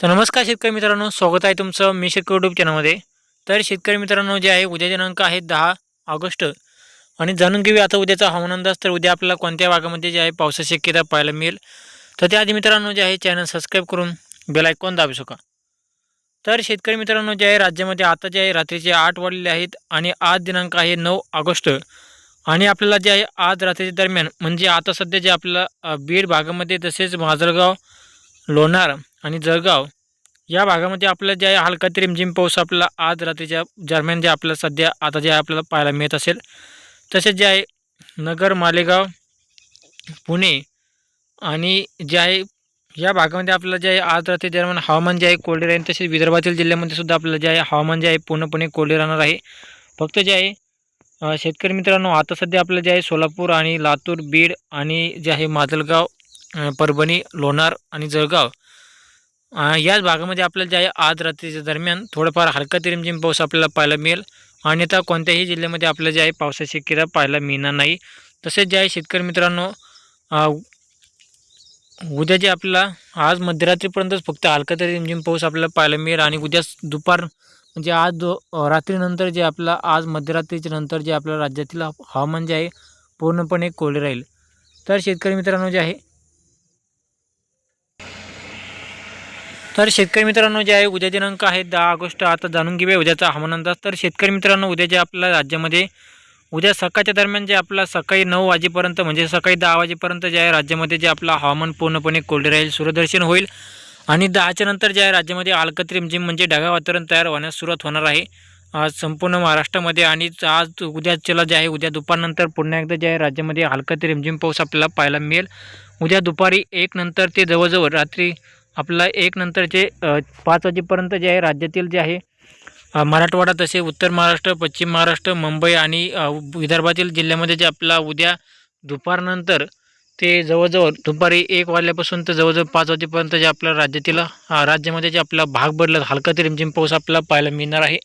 तर नमस्कार शेतकरी मित्रांनो स्वागत आहे तुमचं मी शेतकरी यूट्यूब चॅनलमध्ये तर शेतकरी मित्रांनो जे आहे उद्या दिनांक आहे दहा ऑगस्ट आणि जाणून घेऊया आता उद्याचा हवामान अंदाज. तर उद्या आपल्याला कोणत्या भागामध्ये जे आहे पावसाची शक्यता पाहायला मिळेल? तर त्याआधी मित्रांनो जे आहे चॅनल सबस्क्राईब करून बेल आयकॉन दाबू शका तर शेतकरी मित्रांनो जे आहे राज्यामध्ये आता जे आहे रात्रीचे आठ वाढलेले आहेत आणि आज दिनांक आहे नऊ ऑगस्ट. आणि आपल्याला जे आहे आज रात्रीच्या दरम्यान म्हणजे आता सध्या जे आपल्याला बीड भागामध्ये तसेच माजलगाव लोणार आणि जळगाव या भागामध्ये आपल्याला जे आहे हलका ते रिमझिम पाऊस आपल्याला आज रात्रीच्या दरम्यान जे आपल्याला सध्या आता जे आपल्याला पाहायला मिळत असेल तसेच जे आहे नगर मालेगाव पुणे आणि जे आहे या भागामध्ये आपल्याला जे आहे आज रात्री दरम्यान हवामान जे आहे कोरडे राहील तसेच विदर्भातील जिल्ह्यामध्ये सुद्धा आपल्याला जे आहे हवामान जे आहे पूर्णपणे कोरडे राहणार आहे. फक्त जे आहे शेतकरी मित्रांनो आता सध्या आपलं जे आहे सोलापूर आणि लातूर बीड आणि जे आहे माजलगाव परभणी लोणार आणि जळगाव याच भागामध्ये आपल्याला जे आहे आज रात्रीच्या दरम्यान थोडंफार हलका ते रिमझिम पाऊस आपल्याला पाहायला मिळेल. आणि आता कोणत्याही जिल्ह्यामध्ये आपल्याला जे आहे पावसाची किरा पाहायला मिळणार नाही. तसेच जे आहे शेतकरी मित्रांनो उद्या जे आपल्याला आज मध्यरात्रीपर्यंतच फक्त हलका तरी रिमझिम पाऊस आपल्याला पाहायला मिळेल आणि उद्या दुपार म्हणजे आज रात्रीनंतर जे आपला आज मध्यरात्रीच्या नंतर जे आपल्या राज्यातील हवामान जे आहे पूर्णपणे कोरडे राहील. तर शेतकरी मित्रांनो जे आहे तर शेतकरी मित्रांनो जे आहे उद्या दिनांक आहे दहा ऑगस्ट. आता जाणून घेऊया उद्याचा हवामान अंदाज. तर शेतकरी मित्रांनो उद्या जे आपल्या राज्यामध्ये उद्या सकाळच्या दरम्यान जे आपला सकाळी नऊ वाजेपर्यंत म्हणजे सकाळी दहा वाजेपर्यंत जे आहे राज्यामध्ये जे आपलं हवामान पूर्णपणे कोरडे राहील सूर्यदर्शन होईल. आणि दहाच्या नंतर जे आहे राज्यामध्ये अलकत रिमझिम म्हणजे ढगाळ वातावरण तयार होण्यास सुरुवात होणार आहे. आज संपूर्ण महाराष्ट्रामध्ये आणि आज उद्याच्याला जे आहे उद्या दुपारनंतर पुन्हा एकदा जे आहे राज्यामध्ये हलका ते रिमझिम पाऊस आपल्याला पाहायला मिळेल. उद्या दुपारी एक नंतर ते जवळजवळ रात्री आपला एक नंतरचे पाच वाजेपर्यंत जे आहे राज्यातील जे आहे मराठवाडा तसे उत्तर महाराष्ट्र पश्चिम महाराष्ट्र मुंबई आणि विदर्भातील जिल्ह्यामध्ये जे आपला उद्या दुपारनंतर ते जवळजवळ दुपारी एक वाजल्यापासून तर जवळजवळ पाच वाजेपर्यंत जे आपल्या राज्यातील राज्यामध्ये जे आपला भाग बदलत हलका ते रिमझिम पाऊस आपल्याला पाहायला मिळणार आहे.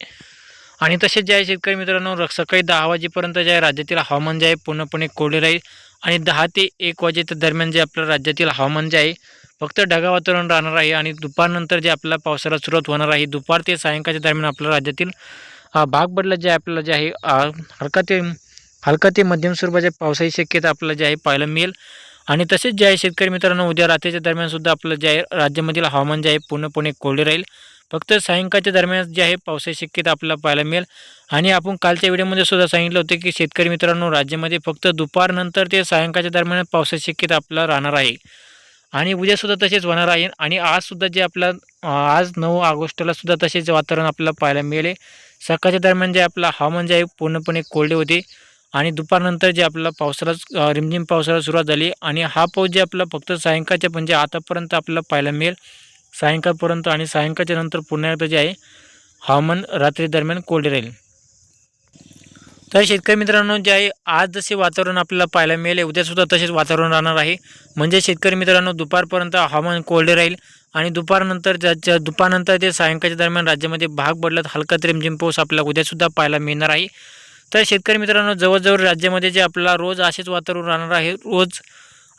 आणि तसेच जे आहे शेतकरी मित्रांनो र- सकाळी दहा वाजेपर्यंत जे आहे राज्यातील हवामान जे आहे पूर्णपणे कोरडे राहील. आणि दहा ते एक वाजेच्या दरम्यान जे आपल्या राज्यातील हवामान जे आहे फक्त ढगा वातावरण राहणार आहे आणि दुपारनंतर जे आपल्याला पावसाला सुरुवात होणार आहे दुपार ते सायंकाळच्या दरम्यान आपल्या राज्यातील भाग बदला जे आपल्याला जे आहे हलका ते हलका ते मध्यम स्वरूपाच्या पावसाची शक्यता आपल्याला जे आहे पाहायला मिळेल. आणि तसेच जे आहे शेतकरी मित्रांनो उद्या रात्रीच्या दरम्यानसुद्धा आपलं जे आहे राज्यामधील हवामान जे आहे पूर्णपणे कोरडे राहील. फक्त सायंकाळच्या दरम्यान जे आहे पावसाची शक्यता आपल्याला पाहायला मिळेल. आणि आपण कालच्या व्हिडिओमध्ये सुद्धा सांगितलं होतं की शेतकरी मित्रांनो राज्यामध्ये फक्त दुपारनंतर ते सायंकाळच्या दरम्यान पावसाची शक्यता आपल्याला राहणार आहे. आणि उद्यासुद्धा तसेच होणार आहे. आणि आजसुद्धा जे आपला आज नऊ ऑगस्टला सुद्धा तसेच वातावरण आपल्याला पाहायला मिळेल. सकाळच्या दरम्यान जे आपलं हवामान जे आहे पूर्णपणे कोरडे होते. आणि दुपारनंतर जे आपला पावसाला रिमझिम पावसाला सुरुवात झाली. आणि हा पाऊस जे आपला फक्त सायंकाळच्या म्हणजे आतापर्यंत आपल्याला पाहायला मिळेल. सायंकाळपर्यंत आणि सायंकाळच्या नंतर पुन्हा एकदा जे आहे हवामान रात्री दरम्यान कोरडे राहील. तर शेतकरी मित्रांनो जे आहे आज जसे वातावरण आपल्याला पाहायला मिळेल उद्यासुद्धा तसेच वातावरण राहणार आहे. म्हणजे शेतकरी मित्रांनो दुपारपर्यंत हवामान कोरडे राहील आणि दुपारनंतर ज्याच्या दुपारनंतर ते सायंकाळच्या दरम्यान राज्यामध्ये भाग बदलत हलका ते रिमझिम पाऊस आपल्याला उद्यासुद्धा पाहायला मिळणार आहे. तर शेतकरी मित्रांनो जवळजवळ राज्यामध्ये जे आपल्याला रोज असेच वातावरण राहणार आहे रोज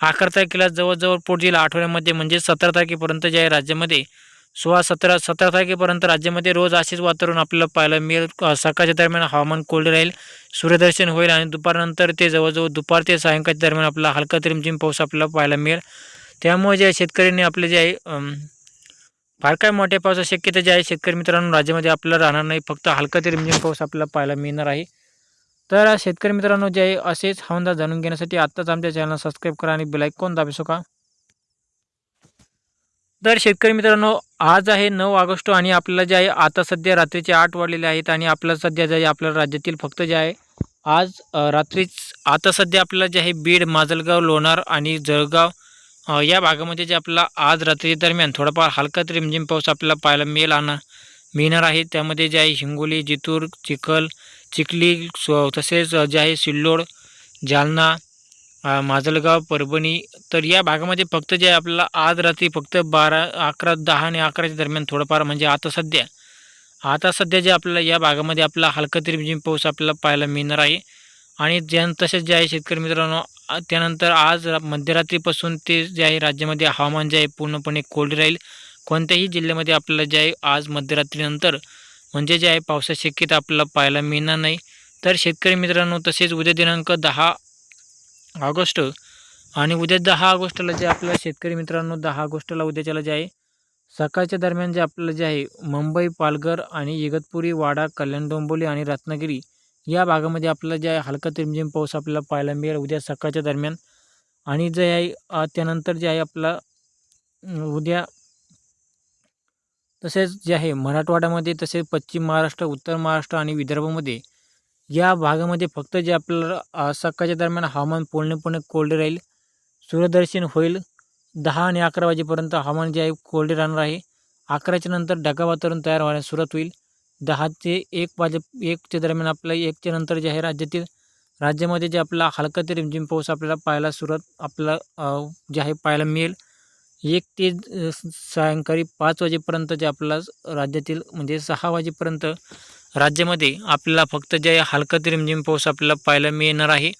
अकरा तारखेला जवळजवळ पुढील आठवड्यामध्ये म्हणजे सतरा तारखेपर्यंत जे आहे राज्यामध्ये सोळा सतरा सतरा तारखेपर्यंत राज्यामध्ये रोज असेच वातावरण आपल्याला पाहायला मिळेल. सकाळच्या दरम्यान हवामान कोरडे राहील सूर्यदर्शन होईल आणि दुपारनंतर ते जवळजवळ दुपार ते सायंकाळच्या दरम्यान आपला हलका ते रिमझिम पाऊस आपल्याला पाहायला मिळेल. त्यामुळे जे शेतकऱ्यांनी आपले जे आहे फार काय मोठ्या पावसाची शक्यता जे आहे शेतकरी मित्रांनो राज्यामध्ये आपल्याला राहणार नाही. फक्त हलका ते रिमझिम पाऊस आपल्याला पाहायला मिळणार आहे. तर शेतकरी मित्रांनो जे आहे असेच हवामान जाणून घेण्यासाठी आत्ताच आमच्या चॅनलला सबस्क्राईब करा आणि बेलायकॉन दाबू का? तर शेतकरी मित्रांनो आज आहे नऊ ऑगस्ट आणि आपल्याला जे आहे आता सध्या रात्रीचे आठ वाढलेले आहेत आणि आपल्याला सध्या जे आहे आपल्या राज्यातील फक्त जे आहे आज रात्रीच आता सध्या आपल्याला जे आहे बीड माजलगाव लोणार आणि जळगाव या भागामध्ये जे आपला आज रात्री दरम्यान थोडाफार हलका रिमझिम पाऊस आपल्याला पाहायला मिळेल आणा मिळणार आहे. त्यामध्ये जे आहे हिंगोली जितूर चिखल चिखली तसेच जे आहे सिल्लोड जालना माजलगाव परभणी तर या भागामध्ये फक्त जे आपला आपल्याला आज रात्री फक्त बारा अकरा दहा आणि अकराच्या दरम्यान थोडंफार म्हणजे आता सध्या आता सध्या जे आपल्याला या भागामध्ये आपला हलका रिमझिम पाऊस आपल्याला पाहायला मिळणार आहे. आणि ज्या तसेच जे आहे शेतकरी मित्रांनो त्यानंतर आज मध्यरात्रीपासून ते जे आहे राज्यामध्ये हवामान जे आहे पूर्णपणे कोल्ड राहील. कोणत्याही जिल्ह्यामध्ये आपल्याला जे आहे आज मध्यरात्रीनंतर म्हणजे जे आहे पावसाची शक्यता आपल्याला पाहायला मिळणार नाही. तर शेतकरी मित्रांनो तसेच उद्या दिनांक दहा ऑगस्ट आणि उद्या दहा ऑगस्टला जे आपल्या शेतकरी मित्रांनो दहा ऑगस्टला उद्याच्याला जे आहे सकाळच्या दरम्यान जे आपल्याला जे आहे मुंबई पालघर आणि इगतपुरी वाडा कल्याण डोंबोली आणि रत्नागिरी या भागामध्ये आपल्याला जे आहे हलका तिमझिम रिमझिम पाऊस आपल्याला पाहायला मिळेल उद्या सकाळच्या दरम्यान. आणि जे आहे त्यानंतर जे आहे आपला उद्या तसेच जे आहे मराठवाड्यामध्ये तसेच पश्चिम महाराष्ट्र उत्तर महाराष्ट्र आणि विदर्भामध्ये या भागामध्ये फक्त जे आपल्याला सकाळच्या दरम्यान हवामान पूर्णपणे कोरडे राहील सूर्यदर्शन होईल दहा आणि अकरा वाजेपर्यंत हवामान जे आहे कोरडे राहणार आहे. अकराच्या नंतर ढगा वातावरण तयार व्हायला सुरुवात होईल. दहा ते एक वाजे एकच्या दरम्यान आपल्याला एकच्या नंतर जे आहे राज्यातील राज्यामध्ये जे आपला हलका ते रिमझिम पाऊस आपल्याला पाहायला सुरुवात आपल्याला जे आहे पाहायला मिळेल. एक ते सायंकाळी पाच वाजेपर्यंत जे आपल्याला राज्यातील म्हणजे सहा वाजेपर्यंत राज्यामध्ये आपल्याला फक्त जे आहे हलका ते रिमझिम पाऊस आपल्याला पाहायला मिळणार आहे.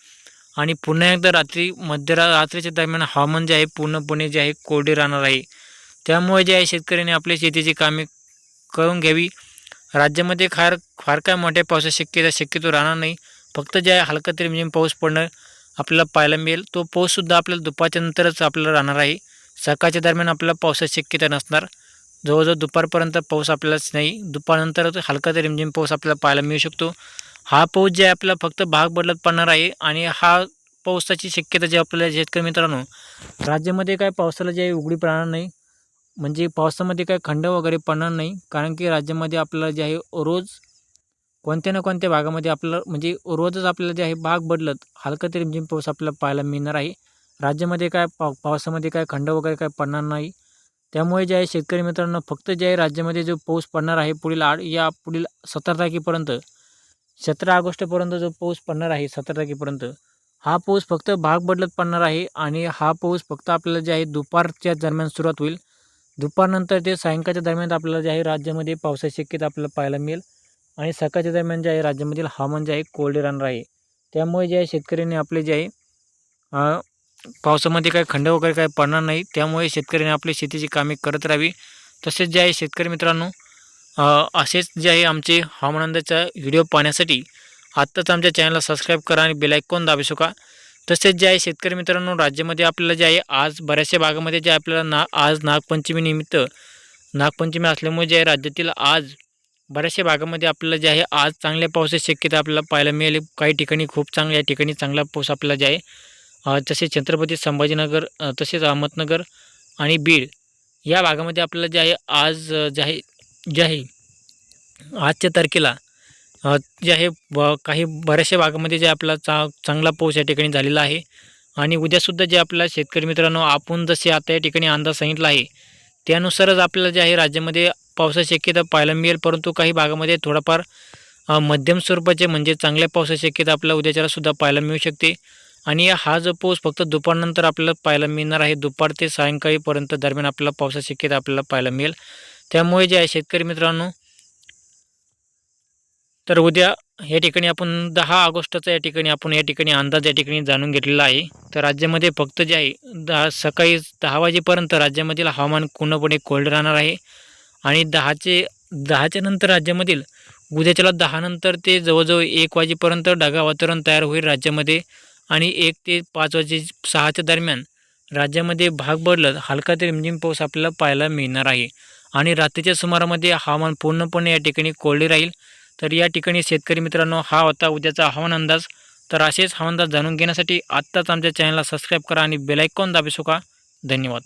आणि पुन्हा एकदा रात्री मध्यरा रात्रीच्या दरम्यान हवामान जे आहे पूर्णपणे जे आहे कोरडे राहणार आहे. त्यामुळे जे आहे शेतकऱ्यांनी आपल्या शेतीची कामे करून घ्यावी. राज्यामध्ये फार फार काय मोठ्या पावसाची शक्यता शक्यतो राहणार नाही. फक्त जे आहे हलका ते रिमझिम पाऊस पडणं आपल्याला पाहायला मिळेल. तो पाऊससुद्धा आपल्याला दुपारच्या नंतरच आपल्याला राहणार आहे. सकाळच्या दरम्यान आपल्याला पावसाची शक्यता नसणार. जवळजवळ दुपारपर्यंत पाऊस आपल्यालाच नाही दुपारनंतर हलका ते रिमझिम पाऊस आपल्याला पाहायला मिळू शकतो. हा पाऊस जे आहे फक्त भाग बदलत पडणार आहे आणि हा पावसाची शक्यता जे आपल्याला शेतकरी मित्रांनो राज्यामध्ये काय पावसाला जे आहे उघडी पडणार नाही. म्हणजे पावसामध्ये काय खंड वगैरे पडणार नाही कारण की राज्यामध्ये आपल्याला जे आहे रोज कोणत्या ना कोणत्या भागामध्ये आपल्याला म्हणजे रोजच आपल्याला जे आहे भाग बदलत हलका ते रिमझिम पाऊस आपल्याला पाहायला मिळणार आहे. राज्यामध्ये काय पाव पावसामध्ये काय खंड वगैरे काय पडणार नाही. त्यामुळे जे आहे शेतकरी मित्रांनो फक्त जे आहे राज्यामध्ये जो पाऊस पडणार आहे पुढील आठ या पुढील सतरा तारखेपर्यंत सतरा ऑगस्टपर्यंत जो पाऊस पडणार आहे सतरा तारखेपर्यंत हा पाऊस फक्त भाग बदलत पडणार आहे आणि हा पाऊस फक्त आपल्याला जे आहे दुपारच्या दरम्यान सुरुवात होईल. दुपारनंतर ते सायंकाळच्या दरम्यान आपल्याला जे आहे राज्यामध्ये पावसाची शक्यता आपल्याला पाहायला मिळेल आणि सकाळच्या दरम्यान जे आहे राज्यामधील हवामान जे आहे कोरडे राहणार आहे. त्यामुळे जे आहे शेतकऱ्यांनी आपले जे आहे पावसामध्ये काही खंड वगैरे काही पडणार नाही. त्यामुळे शेतकऱ्यांनी आपली शेतीची कामे करत राहावी. तसेच जे आहे शेतकरी मित्रांनो असेच जे आहे आमचे हवामानंदाचा व्हिडिओ पाहण्यासाठी आत्ताच आमच्या चॅनलला सबस्क्राईब करा आणि बेलायकॉन दाबू शका तसेच जे आहे शेतकरी मित्रांनो राज्यामध्ये आपल्याला जे आहे आज बऱ्याचशा भागामध्ये जे आपल्याला ना आज नागपंचमी निमित्त नागपंचमी असल्यामुळे जे आहे राज्यातील आज बऱ्याचशा भागामध्ये आपल्याला जे आहे आज चांगल्या पावसाची शक्यता आपल्याला पाहायला मिळेल. काही ठिकाणी खूप चांगल्या ठिकाणी चांगला पाऊस आपल्याला जे आहे तसेच छत्रपती संभाजीनगर तसेच अहमदनगर आणि बीड या भागामध्ये आपल्याला जे आहे आज जे आहे जे आहे आजच्या तारखेला जे आहे ब काही बऱ्याचशा भागामध्ये जे आपला चा चांगला पाऊस या ठिकाणी झालेला आहे. आणि उद्यासुद्धा जे आपल्या शेतकरी मित्रांनो आपण जसे आता या ठिकाणी अंदाज सांगितला आहे त्यानुसारच आपल्याला जे आहे राज्यामध्ये पावसाची शक्यता पाहायला मिळेल. परंतु काही भागामध्ये थोडाफार मध्यम स्वरूपाचे म्हणजे चांगल्या पावसाची शक्यता आपल्याला उद्याच्यालासुद्धा पाहायला मिळू शकते. आणि हा जो पाऊस फक्त दुपारनंतर आपल्याला पाहायला मिळणार आहे दुपार ते सायंकाळीपर्यंत दरम्यान आपल्याला पावसाची शक्यता आपल्याला पाहायला मिळेल. त्यामुळे जे आहे शेतकरी मित्रांनो तर उद्या या ठिकाणी आपण दहा ऑगस्टचा या ठिकाणी आपण या ठिकाणी अंदाज या ठिकाणी जाणून घेतलेला आहे. तर राज्यामध्ये फक्त जे आहे दहा सकाळी दहा वाजेपर्यंत राज्यामधील हवामान पूर्णपणे कोल्ड राहणार आहे. आणि दहाचे दहाच्या नंतर राज्यामधील उद्याच्याला दहानंतर ते जवळजवळ एक वाजेपर्यंत ढगा वातावरण तयार होईल राज्यामध्ये. आणि एक ते पाच वाजे सहाच्या दरम्यान राज्यामध्ये भाग बदलत हलका ते रिमझिम पाऊस आपल्याला पाहायला मिळणार आहे. आणि रात्रीच्या सुमारामध्ये हवामान पूर्णपणे या ठिकाणी कोरडे राहील. तर या ठिकाणी शेतकरी मित्रांनो हा होता उद्याचा हवामान अंदाज. तर असेच हवामान अंदाज जाणून घेण्यासाठी आत्ताच आमच्या चॅनलला सबस्क्राईब करा आणि बेलायकॉन दाबी सुका धन्यवाद.